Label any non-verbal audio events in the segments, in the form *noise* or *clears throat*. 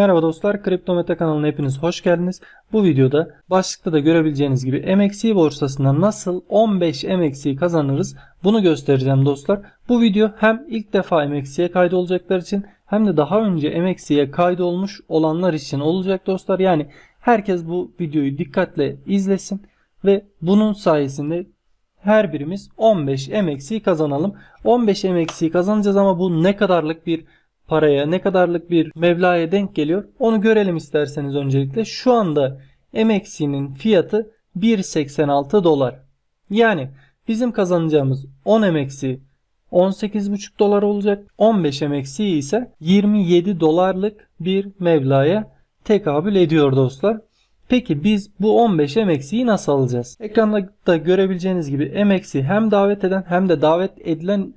Merhaba dostlar, Kripto Meta kanalına hepiniz hoş geldiniz. Bu videoda başlıkta da görebileceğiniz gibi MXC borsasında nasıl 15 MXC kazanırız bunu göstereceğim dostlar. Bu video hem ilk defa MXC'ye kaydolacaklar için hem de daha önce MXC'ye kaydolmuş olanlar için olacak dostlar. Yani herkes bu videoyu dikkatle izlesin ve bunun sayesinde her birimiz 15 MXC kazanalım. 15 MXC kazanacağız ama bu ne kadarlık bir paraya ne kadarlık bir mevlaya denk geliyor onu görelim isterseniz öncelikle. Şu anda MXC'nin fiyatı 1.86 dolar. Yani bizim kazanacağımız 10 MXC 18.5 dolar olacak. 15 MXC ise 27 dolarlık bir mevlaya tekabül ediyor dostlar. Peki biz bu 15 MXC'yi nasıl alacağız? Ekranda da görebileceğiniz gibi MXC hem davet eden hem de davet edilen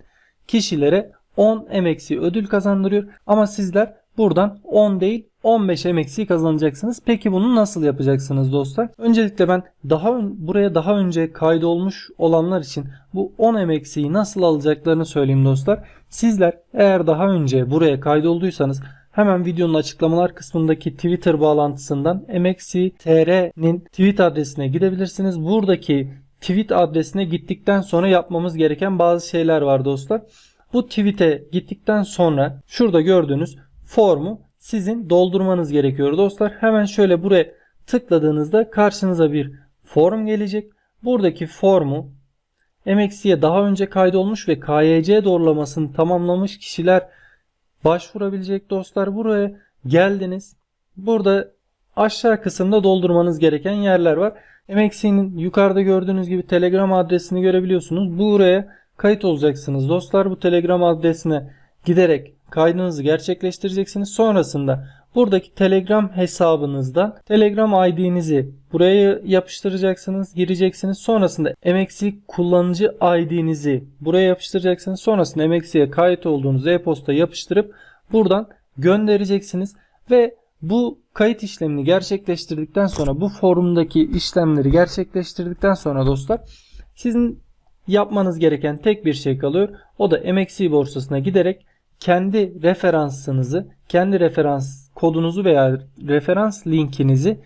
kişilere 10 MXC ödül kazandırıyor. Ama sizler buradan 10 değil 15 MXC kazanacaksınız. Peki bunu nasıl yapacaksınız dostlar? Öncelikle ben daha buraya daha önce kaydolmuş olanlar için bu 10 MXC'yi nasıl alacaklarını söyleyeyim dostlar. Sizler eğer daha önce buraya kaydolduysanız Hemen videonun açıklamalar kısmındaki Twitter bağlantısından MXCTR'nin tweet adresine gidebilirsiniz. Buradaki tweet adresine gittikten sonra yapmamız gereken bazı şeyler var dostlar. Bu tweet'e gittikten sonra şurada gördüğünüz formu sizin doldurmanız gerekiyor dostlar. Hemen şöyle buraya tıkladığınızda karşınıza bir form gelecek. Buradaki formu MXC'ye daha önce kaydolmuş ve KYC doğrulamasını tamamlamış kişiler başvurabilecek dostlar. Buraya geldiniz. Burada aşağı kısımda doldurmanız gereken yerler var. MXC'nin yukarıda gördüğünüz gibi Telegram adresini görebiliyorsunuz. Buraya kayıt olacaksınız dostlar. Bu Telegram adresine giderek kaydınızı gerçekleştireceksiniz. Sonrasında buradaki Telegram hesabınızda Telegram ID'nizi buraya yapıştıracaksınız, gireceksiniz. Sonrasında MXC kullanıcı ID'nizi buraya yapıştıracaksınız. Sonrasında MXC'ye kayıt olduğunuz e-posta yapıştırıp buradan göndereceksiniz ve bu kayıt işlemini gerçekleştirdikten sonra bu forumdaki işlemleri gerçekleştirdikten sonra dostlar sizin yapmanız gereken tek bir şey kalıyor. O da MXC borsasına giderek kendi referansınızı, kendi referans kodunuzu veya referans linkinizi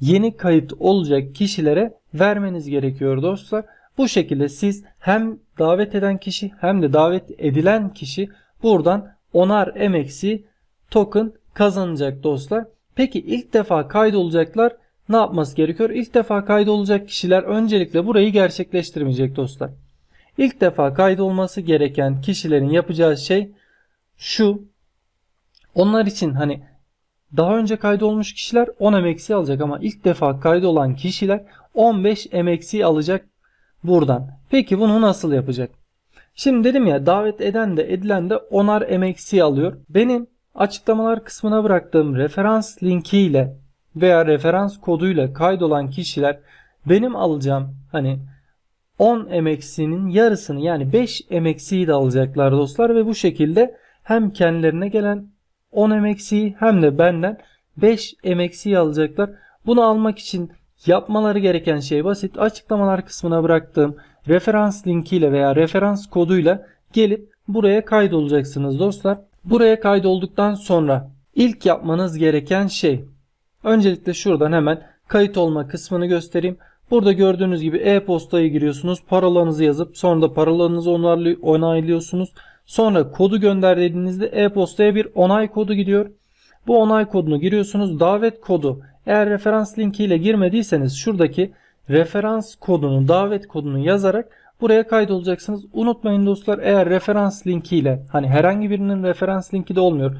yeni kayıt olacak kişilere vermeniz gerekiyor dostlar. Bu şekilde siz hem davet eden kişi hem de davet edilen kişi buradan onar MXC token kazanacak dostlar. Peki ilk defa kaydolacaklar ne yapması gerekiyor? İlk defa kaydolacak kişiler öncelikle burayı gerçekleştirmeyecek dostlar. İlk defa kaydolması gereken kişilerin yapacağı şey şu. Onlar için hani daha önce kaydolmuş kişiler 10 MXC alacak ama ilk defa kaydolan kişiler 15 MXC alacak buradan. Peki bunu nasıl yapacak? Şimdi dedim ya davet eden de edilen de 10'ar MXC alıyor. Benim açıklamalar kısmına bıraktığım referans linkiyle veya referans koduyla kaydolan kişiler benim alacağım hani 10 MXC'nin yarısını yani 5 MXC'yi de alacaklar dostlar ve bu şekilde hem kendilerine gelen 10 MXC'yi hem de benden 5 MXC'yi alacaklar. Bunu almak için yapmaları gereken şey basit. Açıklamalar kısmına bıraktığım referans linkiyle veya referans koduyla gelip buraya kaydolacaksınız dostlar. Buraya kaydolduktan sonra ilk yapmanız gereken şey öncelikle şuradan hemen kayıt olma kısmını göstereyim. Burada gördüğünüz gibi e-postayı giriyorsunuz. Parolanızı yazıp sonra da parolanızı onaylıyorsunuz. Sonra kodu gönder dediğinizde e-postaya bir onay kodu gidiyor. Bu onay kodunu giriyorsunuz. Davet kodu eğer referans linki ile girmediyseniz şuradaki referans kodunu, davet kodunu yazarak buraya kaydolacaksınız. Unutmayın dostlar eğer referans linki ile hani herhangi birinin referans linki de olmuyor.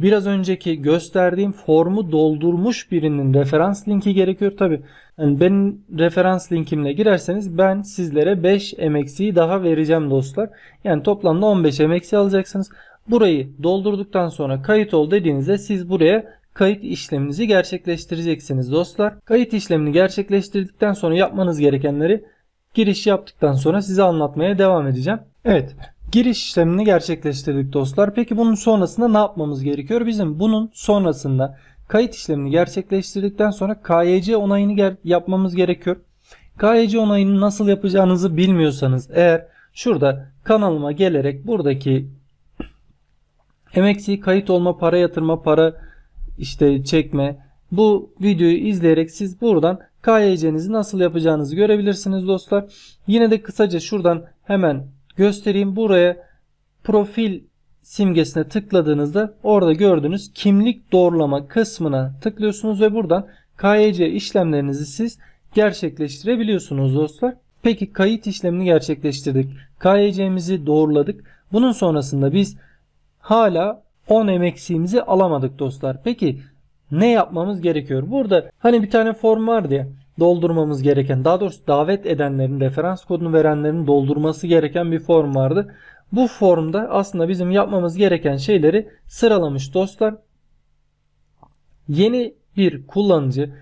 Biraz önceki gösterdiğim formu doldurmuş birinin referans linki gerekiyor tabi. Yani benim referans linkimle girerseniz ben sizlere 5 MX'i daha vereceğim dostlar. Yani toplamda 15 MX'i alacaksınız. Burayı doldurduktan sonra kayıt ol dediğinizde siz buraya kayıt işleminizi gerçekleştireceksiniz dostlar. Kayıt işlemini gerçekleştirdikten sonra yapmanız gerekenleri giriş yaptıktan sonra size anlatmaya devam edeceğim. Evet giriş işlemini gerçekleştirdik dostlar. Peki bunun sonrasında ne yapmamız gerekiyor? Bizim bunun sonrasında kayıt işlemini gerçekleştirdikten sonra KYC onayını ger yapmamız gerekiyor. KYC onayını nasıl yapacağınızı bilmiyorsanız eğer şurada kanalıma gelerek buradaki MXC kayıt olma, para yatırma, para işte çekme. Bu videoyu izleyerek siz buradan KYC'nizi nasıl yapacağınızı görebilirsiniz dostlar. Yine de kısaca şuradan hemen göstereyim. Buraya profil simgesine tıkladığınızda orada gördüğünüz kimlik doğrulama kısmına tıklıyorsunuz ve buradan KYC işlemlerinizi siz gerçekleştirebiliyorsunuz dostlar. Peki kayıt işlemini gerçekleştirdik. KYC'mizi doğruladık. Bunun sonrasında biz hala 10 emeksiğimizi alamadık dostlar. Peki ne yapmamız gerekiyor? Burada hani bir tane form vardı ya doldurmamız gereken daha doğrusu davet edenlerin referans kodunu verenlerin doldurması gereken bir form vardı. Bu formda aslında bizim yapmamız gereken şeyleri sıralamış dostlar. Yeni bir kullanıcı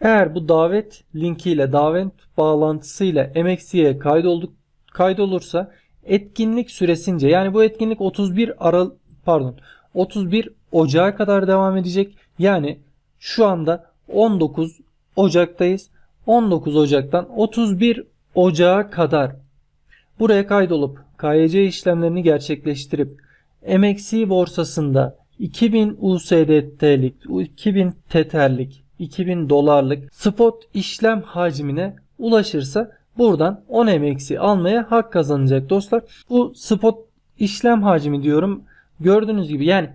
eğer bu davet linkiyle davet bağlantısıyla MXC'ye kaydolduk kaydolursa etkinlik süresince yani bu etkinlik 31 Aral pardon 31 Ocağı kadar devam edecek. Yani şu anda 19 Ocak'tayız. 19 Ocak'tan 31 Ocağı kadar buraya kaydolup KYC işlemlerini gerçekleştirip MXC borsasında 2000 USDT'lik, 2000 Tether'lik, 2000 dolarlık spot işlem hacmine ulaşırsa buradan 10 MX'i almaya hak kazanacak dostlar. Bu spot işlem hacmi diyorum. Gördüğünüz gibi yani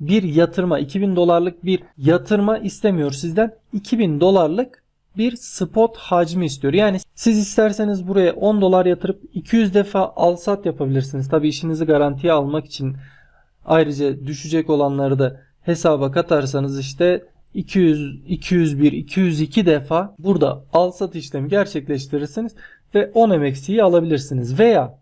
bir yatırma 2000 dolarlık bir yatırma istemiyor sizden. 2000 dolarlık bir spot hacmi istiyor. Yani siz isterseniz buraya 10 dolar yatırıp 200 defa al sat yapabilirsiniz. Tabi işinizi garantiye almak için ayrıca düşecek olanları da hesaba katarsanız işte 200, 201, 202 defa burada al sat işlemi gerçekleştirirsiniz ve 10 MXC'yi alabilirsiniz. Veya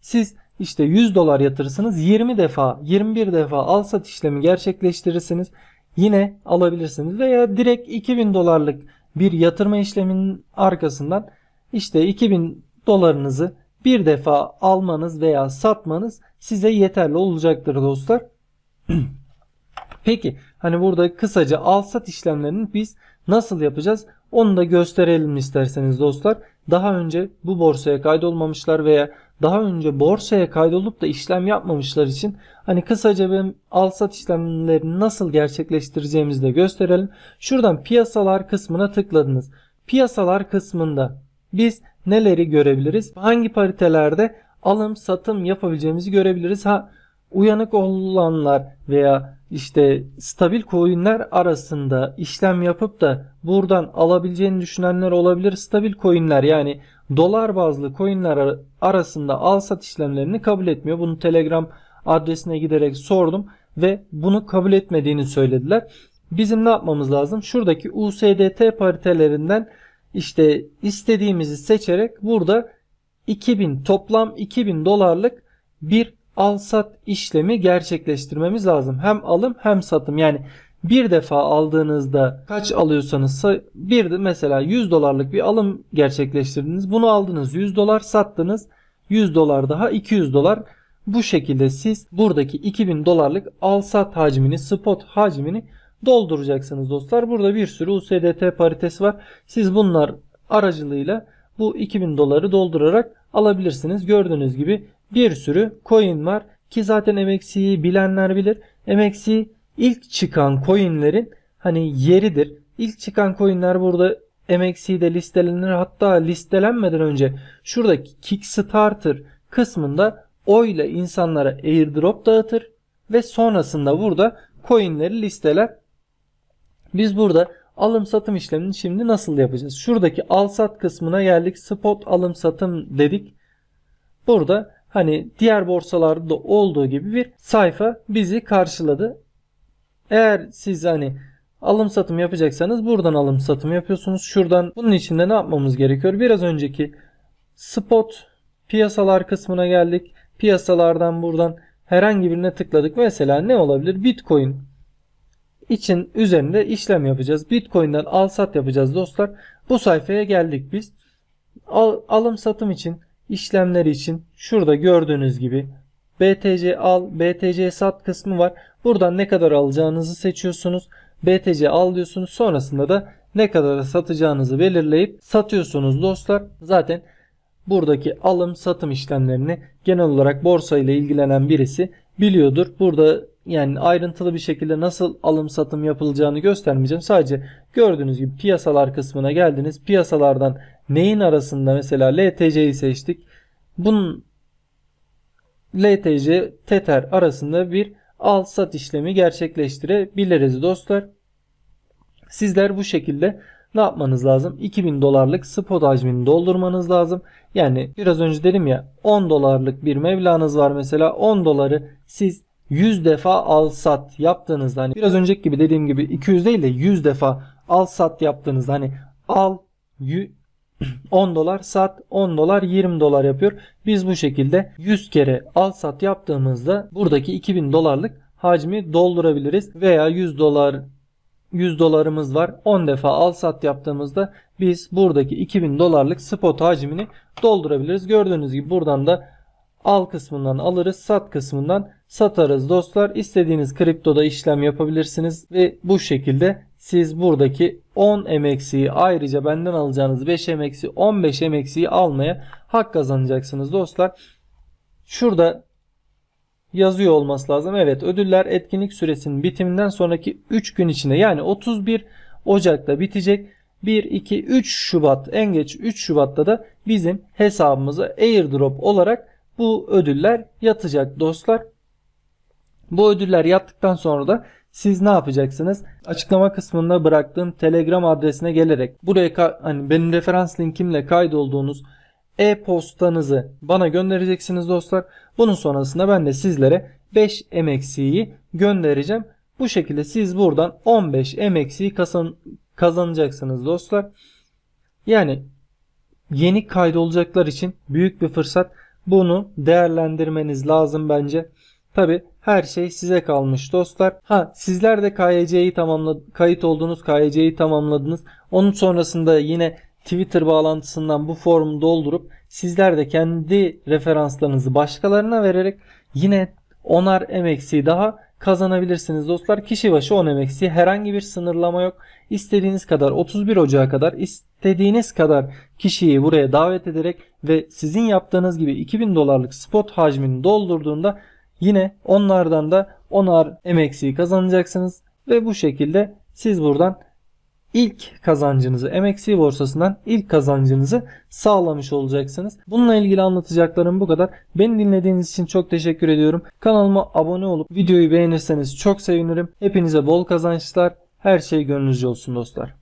siz işte 100 dolar yatırırsınız 20 defa 21 defa al sat işlemi gerçekleştirirsiniz yine alabilirsiniz veya direkt 2000 dolarlık bir yatırma işleminin arkasından işte 2000 dolarınızı bir defa almanız veya satmanız size yeterli olacaktır dostlar. *clears throat* Peki hani burada kısaca al sat işlemlerini biz nasıl yapacağız? Onu da gösterelim isterseniz dostlar. Daha önce bu borsaya kaydolmamışlar veya daha önce borsaya kaydolup da işlem yapmamışlar için hani kısaca bir al sat işlemlerini nasıl gerçekleştireceğimizi de gösterelim. Şuradan piyasalar kısmına tıkladınız. Piyasalar kısmında biz neleri görebiliriz? Hangi paritelerde alım satım yapabileceğimizi görebiliriz. Ha uyanık olanlar veya işte stabil coinler arasında işlem yapıp da buradan alabileceğini düşünenler olabilir. Stabil coinler yani dolar bazlı coinler arasında al sat işlemlerini kabul etmiyor. Bunu Telegram adresine giderek sordum ve bunu kabul etmediğini söylediler. Bizim ne yapmamız lazım? Şuradaki USDT paritelerinden işte istediğimizi seçerek burada 2000 toplam 2000 dolarlık bir al sat işlemi gerçekleştirmemiz lazım. Hem alım hem satım. Yani bir defa aldığınızda kaç alıyorsanız bir de mesela 100 dolarlık bir alım gerçekleştirdiniz. Bunu aldınız 100 dolar sattınız 100 dolar daha 200 dolar. Bu şekilde siz buradaki 2000 dolarlık al sat hacmini spot hacmini dolduracaksınız dostlar. Burada bir sürü USDT paritesi var. Siz bunlar aracılığıyla bu 2000 doları doldurarak alabilirsiniz. Gördüğünüz gibi bir sürü coin var ki zaten MXC'yi bilenler bilir. MXC ilk çıkan coinlerin hani yeridir. İlk çıkan coinler burada MXC'de listelenir. Hatta listelenmeden önce şuradaki Kickstarter kısmında oyla insanlara airdrop dağıtır ve sonrasında burada coinleri listeler. Biz burada alım satım işlemini şimdi nasıl yapacağız? Şuradaki al sat kısmına geldik. Spot alım satım dedik. Burada hani diğer borsalarda olduğu gibi bir sayfa bizi karşıladı. Eğer siz hani alım satım yapacaksanız buradan alım satım yapıyorsunuz. Şuradan bunun için de ne yapmamız gerekiyor? Biraz önceki spot piyasalar kısmına geldik. Piyasalardan buradan herhangi birine tıkladık. Mesela ne olabilir? Bitcoin için üzerinde işlem yapacağız. Bitcoin'den al sat yapacağız dostlar. Bu sayfaya geldik biz. Al, alım satım için işlemleri için şurada gördüğünüz gibi BTC al, BTC sat kısmı var. Buradan ne kadar alacağınızı seçiyorsunuz. BTC al diyorsunuz. Sonrasında da ne kadar satacağınızı belirleyip satıyorsunuz dostlar. Zaten buradaki alım satım işlemlerini genel olarak borsa ile ilgilenen birisi biliyordur. Burada yani ayrıntılı bir şekilde nasıl alım satım yapılacağını göstermeyeceğim. Sadece gördüğünüz gibi piyasalar kısmına geldiniz. Piyasalardan neyin arasında mesela LTC'yi seçtik. Bunun LTC Tether arasında bir al sat işlemi gerçekleştirebiliriz dostlar. Sizler bu şekilde ne yapmanız lazım? 2000 dolarlık spot hacmini doldurmanız lazım. Yani biraz önce dedim ya 10 dolarlık bir mevlanız var mesela 10 doları siz 100 defa al sat yaptığınızda hani biraz önceki gibi dediğim gibi 200 değil de 100 defa al sat yaptığınızda hani al *clears throat* 10 dolar sat 10 dolar 20 dolar yapıyor. Biz bu şekilde 100 kere al sat yaptığımızda buradaki 2000 dolarlık hacmi doldurabiliriz veya 100 dolar 100 dolarımız var. 10 defa al sat yaptığımızda biz buradaki 2000 dolarlık spot hacmini doldurabiliriz. Gördüğünüz gibi buradan da al kısmından alırız, sat kısmından satarız dostlar. İstediğiniz kriptoda işlem yapabilirsiniz ve bu şekilde siz buradaki 10 MX'i ayrıca benden alacağınız 5 MX'i 15 MX'i almaya hak kazanacaksınız dostlar. Şurada yazıyor olması lazım. Evet ödüller etkinlik süresinin bitiminden sonraki 3 gün içinde yani 31 Ocak'ta bitecek. 1, 2, 3 Şubat en geç 3 Şubat'ta da bizim hesabımıza airdrop olarak bu ödüller yatacak dostlar. Bu ödüller yattıktan sonra da siz ne yapacaksınız? Açıklama kısmında bıraktığım Telegram adresine gelerek buraya hani benim referans linkimle kaydolduğunuz e-postanızı bana göndereceksiniz dostlar. Bunun sonrasında ben de sizlere 5 MXC'yi göndereceğim. Bu şekilde siz buradan 15 MXC kazan kazanacaksınız dostlar. Yani yeni kaydolacaklar için büyük bir fırsat. Bunu değerlendirmeniz lazım bence. Tabi her şey size kalmış dostlar. Ha sizler de KYC'yi tamamladı, kayıt olduğunuz KYC'yi tamamladınız. Onun sonrasında yine Twitter bağlantısından bu formu doldurup sizler de kendi referanslarınızı başkalarına vererek yine onar MXC daha kazanabilirsiniz dostlar. Kişi başı 10 MXC herhangi bir sınırlama yok. İstediğiniz kadar 31 Ocağı kadar istediğiniz kadar kişiyi buraya davet ederek ve sizin yaptığınız gibi 2000 dolarlık spot hacmini doldurduğunda yine onlardan da 10'ar MXC kazanacaksınız ve bu şekilde siz buradan ilk kazancınızı MXC borsasından ilk kazancınızı sağlamış olacaksınız. Bununla ilgili anlatacaklarım bu kadar. Beni dinlediğiniz için çok teşekkür ediyorum. Kanalıma abone olup videoyu beğenirseniz çok sevinirim. Hepinize bol kazançlar. Her şey gönlünüzce olsun dostlar.